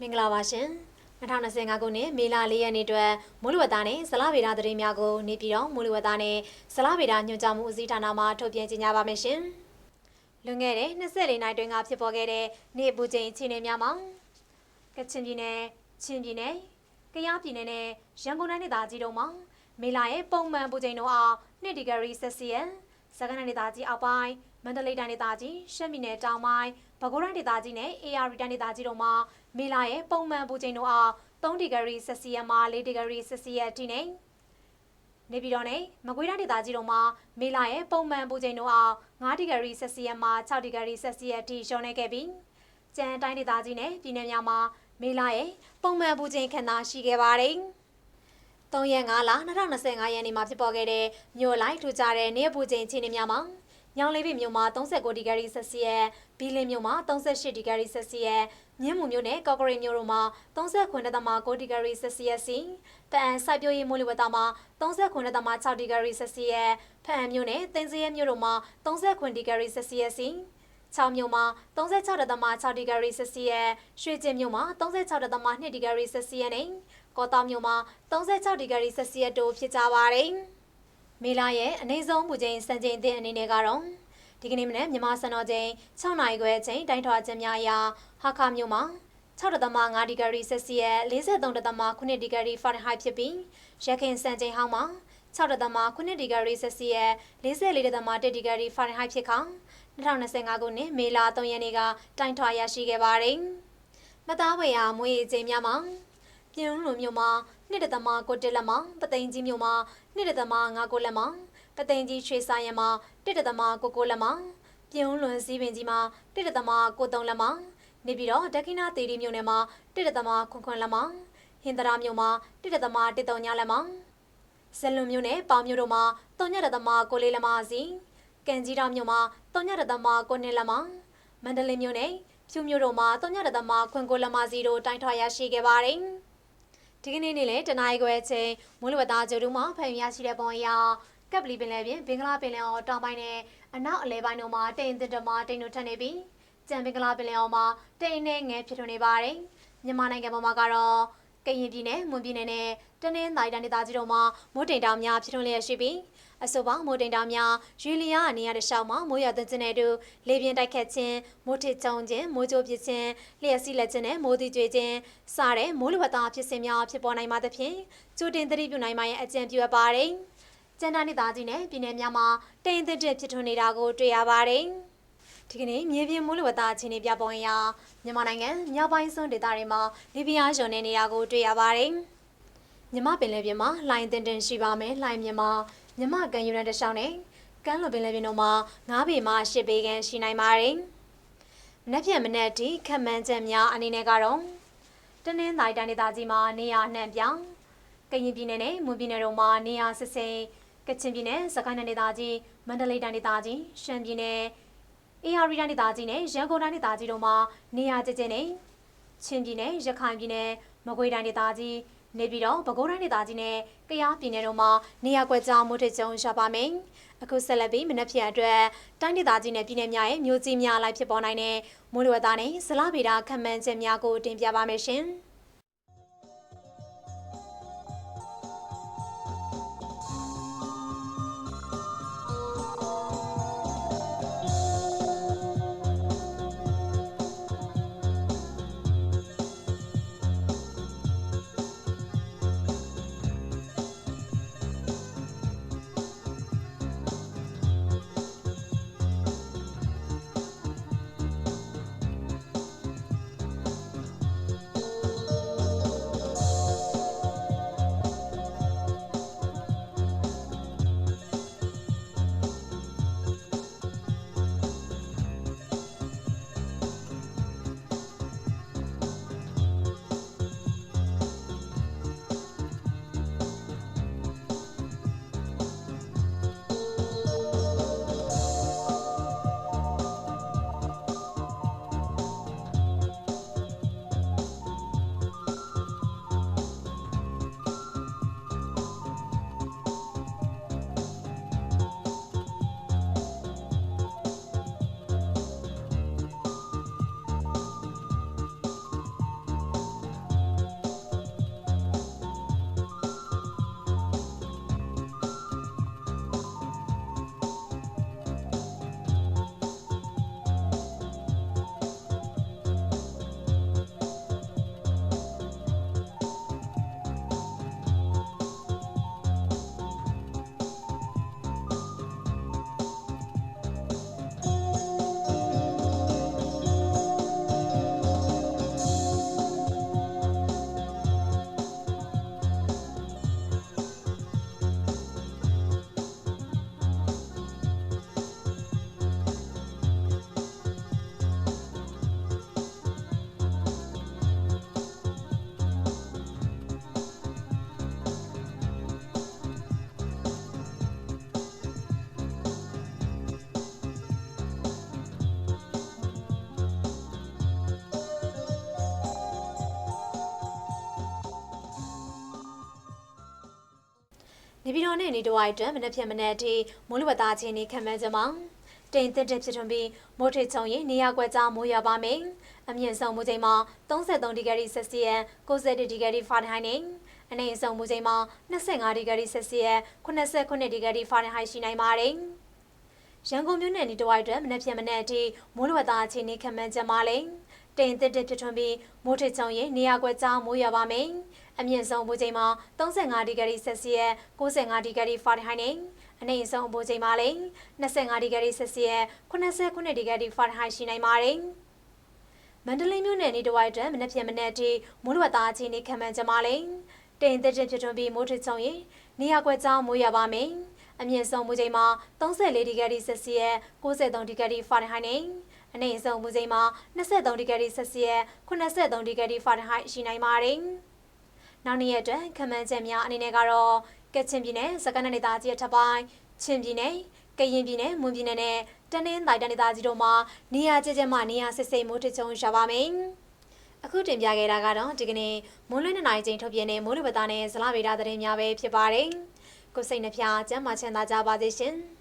မင်္ဂလာပါရှင်2025ခုနှစ်မေလ4ရက်နေ့အတွက်မိုးလေဝသနဲ့ဇလဗေဒသတင်းများကိုနေပြည်တော်မိုးလေဝသနဲ့ဇလဗေဒညွှန်ကြားမှုဦးစီးဌာနမှထုတ်ပြန်ကြေညာပါမယ်ရှင်လွန်ခဲ့တဲ့24နိုင်တွင်ကဖြစ်ပေါ်ခဲ့တဲ့နေ့ပူချိန်အခြေအနေများမှာကချင်ပြည်နယ်ချင်းပြည်နယ်ကယားပြည်နယ်နဲ့ရန်ကုန်တိုင်းဒေသကြီးတို့မှာမေလရဲ့ပုံမှန်ပူချိန်တို့အောင်2ဒီဂရီဆက်စီယန်စကိုင်းတိုင်းဒေသကြီးအောက်ပိုင်း မန္တလေးတိုင်းဒေသကြီးရှမ်းပြည်နယ်တောင်ပိုင်းပဲခူးတိုင်းဒေသကြီးနဲ့ AR တိုင်းဒေသကြီးတို့မှာမေလရဲ့ပုံမှန်ပူချိန်တို့အောင်3ဒီဂရီဆက်စီယန်မှ4ဒီဂရီဆက်စီယန်ထိနေနေပြည်တော်နဲ့မကွေးတိုင်းဒေသကြီးတို့မှာမေလရဲ့ပုံမှန်ပူချိန်တို့အောင်9ဒီဂရီဆက်စီယန်မှ6ဒီဂရီဆက်စီယန်ထိရှုံးနေခဲ့ပြီးကျန်တိုင်းဒေသကြီးနဲ့ပြည်နယ်များမှာမေလရဲ့ပုံမှန်ပူချိန်ခန့်သာရှိခဲ့ပါတယ်။3ရက်5လ2025ရက်နေ့မှာဖြစ်ပေါ်ခဲ့တဲ့မြို့လိုက်ထူကြတဲ့နေပူချိန်အခြေအနေများမှာ ညောင်လေးပင်မြို့မှာ39ဒီဂရီဆက်စီယက်ဘီလင်းမြို့မှာ38ဒီဂရီဆက်စီယက်မြင်းမူမြို့နဲ့ကော့ကရိတ်မြို့တို့မှာ39.9ဒီဂရီဆက်စီယက်စီတအန်စိုက်ပျိုးရေးမိုးလေဝသမှာ39.6ဒီဂရီဆက်စီယက်ဖအံမြို့နဲ့တင်စရဲမြို့တို့မှာ39ဒီဂရီဆက်စီယက်စီ6မြို့မှာ36.6ဒီဂရီဆက်စီယက်ရွှေကျင်မြို့မှာ36.2ဒီဂရီဆက်စီယက်နဲ့ကောတာမြို့မှာ36ဒီဂရီဆက်စီယက်တို့ဖြစ်ကြပါတယ်။ မေလာရဲ့အနေဆုံးပူချိန်စံချိန်တင်အနေနဲ့ကတော့ဒီကနေ့မနက်မြန်မာစံတော်ချိန်6နာရီခွဲအချိန်တိုင်းထွာချက်များအရာဟာခါမြို့မှာ6.5ဒီဂရီဆက်စီယက်43.9ဒီဂရီဖာရန်ဟိုက်ဖြစ်ပြီးရခိုင်စံချိန်ဟောင်းမှာ6.9ဒီဂရီဆက်စီယက်44.1ဒီဂရီဖာရန်ဟိုက်ဖြစ်ခေါ2025ခုနှစ်မေလ3ရက်နေ့ကတိုင်းထွာရရှိခဲ့ပါတယ်။မသားဝေယာမွေးအချိန်များမှာပြင်းလူမျိုးမှာ1.9တက်လက်မှာပသိမ်ကြီးမျိုးမှာ 1.5ကိုလက်မှာပသိမ်ကြီးရွှေဆိုင်ရမှာ1.9ကိုလက်မှာပြင်းလွန်စည်းပင်ကြီးမှာ1.9ကိုသုံးလက်မှာနေပြီးတော့ဒက္ခိဏသေရီမြို့နယ်မှာ1.9ခွန်ခွန်လက်မှာဟင်္ဒရာမြို့မှာ1.1ညလက်မှာဇလွန်မြို့နယ်ပေါင်မြို့တို့မှာ3.9ကိုလေးလက်မှာစီကံကြီးတော်မြို့မှာ3.9ကိုနှစ်လက်မှာမန္တလေးမြို့နယ်ဖြူမြို့တို့မှာ3.9ခွန်ကိုလက်မှာစီတို့တိုင်းထွာရရှိခဲ့ပါတယ် ဒီကနေ့နေ့လည်းတနင်္ဂနွေခွဲချိန်မိုးလေဝသကြိုးတို့မှာဖန်ရရှိတဲ့ပုံအရကပ်ပလီပင်လယ်ပြင်ဘင်္ဂလားပင်လယ်အော်တောင်ပိုင်းနဲ့အနောက်အလဲပိုင်းတို့မှာတိမ်တင်တမတိမ်တို့ထပ်နေပြီးကြံဘင်္ဂလားပင်လယ်အော်မှာတိမ်နဲ့ငယ်ဖြစ်ထွန်းနေပါတယ်မြန်မာနိုင်ငံပေါ်မှာကတော့ ကရင်ပြည်နယ်မွန်ပြည်နယ်နဲ့တနင်္သာရီတိုင်းဒေသကြီးတို့မှာမိုးတိမ်တောင်များဖြစ်ထွန်းလျက်ရှိပြီးအဆိုပါမိုးတိမ်တောင်များယူလီယာအနေရတဲ့ရှောင်းမှာမိုးရွာသွန်းခြင်းနဲ့အတူလေပြင်းတိုက်ခတ်ခြင်းမိုးထစ်ချုံခြင်းမိုးကြိုးပစ်ခြင်းလျှက်စီးလက်ခြင်းနဲ့မိုးသီးကျွေခြင်းစတဲ့မိုးလေဝသဖြစ်စဉ်များဖြစ်ပေါ်နိုင်ပါသဖြင့်ကြိုတင်သတိပြုနိုင်မှရဲ့အကြံပြုအပ်ပါတယ်။ကျန်တာနေသားကြီးနဲ့ပြည်내များမှာတိမ်သစ်တဲ့ဖြစ်ထွန်းနေတာကိုတွေ့ရပါတယ်။ ဒီကနေ့မြေပြင်မိုးလေဝသအခြေအနေပြပုံအရမြန်မာနိုင်ငံမြောက်ပိုင်းစွန်းဒေသတွေမှာလေပြင်းအားလျော်နေနေတာကိုတွေ့ရပါတယ်။မြမပင်လယ်ပြင်မှာလှိုင်းတင်တင်ရှိပါမယ်လှိုင်းမြမှာမြမကန်ယူရန်တရှောင်းနဲ့ကမ်းလွန်ပင်လယ်ပြင်တို့မှာ9ပေမှ10ပေခန့်ရှိနိုင်ပါတယ်။မနက်ဖြန်မနက်ထိခက်မှန်းချက်များအနေနဲ့ကတော့တနင်္သာရီတိုင်းဒေသကြီးမှာနေရာနှံ့ပြောင်းကရင်ပြည်နယ်နဲ့မွန်ပြည်နယ်တို့မှာနေရာစစ်စိမ်ကချင်ပြည်နယ်စကိုင်းတိုင်းဒေသကြီးမန္တလေးတိုင်းဒေသကြီးရှမ်းပြည်နယ် အေရရီတိုင်းဒေသကြီးနဲ့ရန်ကုန်တိုင်းဒေသကြီးတို့မှာနေရာကျကျနဲ့ချင်းပြည်နယ်ရခိုင်ပြည်နယ်မကွေးတိုင်းဒေသကြီးနေပြည်တော်ပဲခူးတိုင်းဒေသကြီးနဲ့ကယားပြည်နယ်တို့မှာနေရာကွက်ကြားမိုးထစ်ကျုံရှာပါမယ်။အခုဆက်လက်ပြီးမနက်ဖြန်အတွက်တိုင်းဒေသကြီးနဲ့ပြည်နယ်များရဲ့မျိုးကြီးများလိုက်ဖြစ်ပေါ်နိုင်တဲ့မိုးလေဝသနဲ့ဇလဗေဒခံမှန်းချက်များကိုတင်ပြပါမယ်ရှင်။ နေပြည်တော်နဲ့နေတော်အိုက်အတွက်မနက်ဖြန်မနက်အထိမိုးလေဝသအခြေအနေခံမှန်းကြမှာတိမ်တက်တက်ဖြစ်ထွန်းပြီးမိုးထစ်ချုံရင်နေရာကွက်ကြားမိုးရွာပါမယ်။အမြင့်ဆုံးမိုးချိန်မှာ33ဒီဂရီဆက်စီယပ်90ဒီဂရီဖာရင်ဟိုက်နဲ့အနည်းဆုံးမိုးချိန်မှာ25ဒီဂရီဆက်စီယပ်89ဒီဂရီဖာရင်ဟိုက်ရှိနိုင်ပါတယ်။ရန်ကုန်မြို့နယ်နေတော်အိုက်အတွက်မနက်ဖြန်မနက်အထိမိုးလေဝသအခြေအနေခံမှန်းကြမှာလဲ။ တိမ်တက်တက်ဖြစ်ထွန်းပြီးမိုးထစ်ချုံရင်နေရာကွက်ကြားမိုးရွာပါမယ်။အမြင့်ဆုံးမိုးချိန်မှာ35ဒီဂရီဆက်စီယပ်95ဒီဂရီဖာရင်ဟိုက်နဲ့အနည်းဆုံးမိုးချိန်မှာလည်း25ဒီဂရီဆက်စီယပ်89ဒီဂရီဖာရင်ဟိုက်ရှိနိုင်ပါတယ်။မန္တလေးမြို့နယ်နေတဝိုက်တံမနက်ဖြန်မနက်အထိမိုးလေဝသအခြေအနေခံမှန်းကြမှာလဲ။တိမ်တက်တက်ဖြစ်ထွန်းပြီးမိုးထစ်ချုံရင်နေရာကွက်ကြားမိုးရွာပါမယ်။အမြင့်ဆုံးမိုးချိန်မှာ34ဒီဂရီဆက်စီယပ်93ဒီဂရီဖာရင်ဟိုက်နဲ့ အနည်းဆုံးမူချိန်မှာ23ဒီဂရီဆက်စီယပ်83ဒီဂရီဖာရင်ဟိုက်ရှိနိုင်ပါတယ်။နောက်နေ့ရက်အတွက်ခမန်းချက်များအနေနဲ့ကတော့ကချင်ပြည်နယ်စကိုင်းနယ်ဒေသကြီးအထက်ပိုင်းချင်းပြည်နယ်ကရင်ပြည်နယ်မွန်ပြည်နယ်နဲ့တနင်္သာရီတိုင်းဒေသကြီးတို့မှာနေရာကျကျမှနေရာစစ်စိမ်မိုးထချုံရှာပါမယ်။အခုတင်ပြခဲ့တာကတော့ဒီကနေ့မွန်းလွဲ2နာရီချိန်ထုတ်ပြန်တဲ့မိုးလေဝသနဲ့ဇလဗေဒသတင်းများပဲဖြစ်ပါတယ်။ကိုစိတ်နှဖျားကျမ်းမာချမ်းသာကြပါစေရှင်။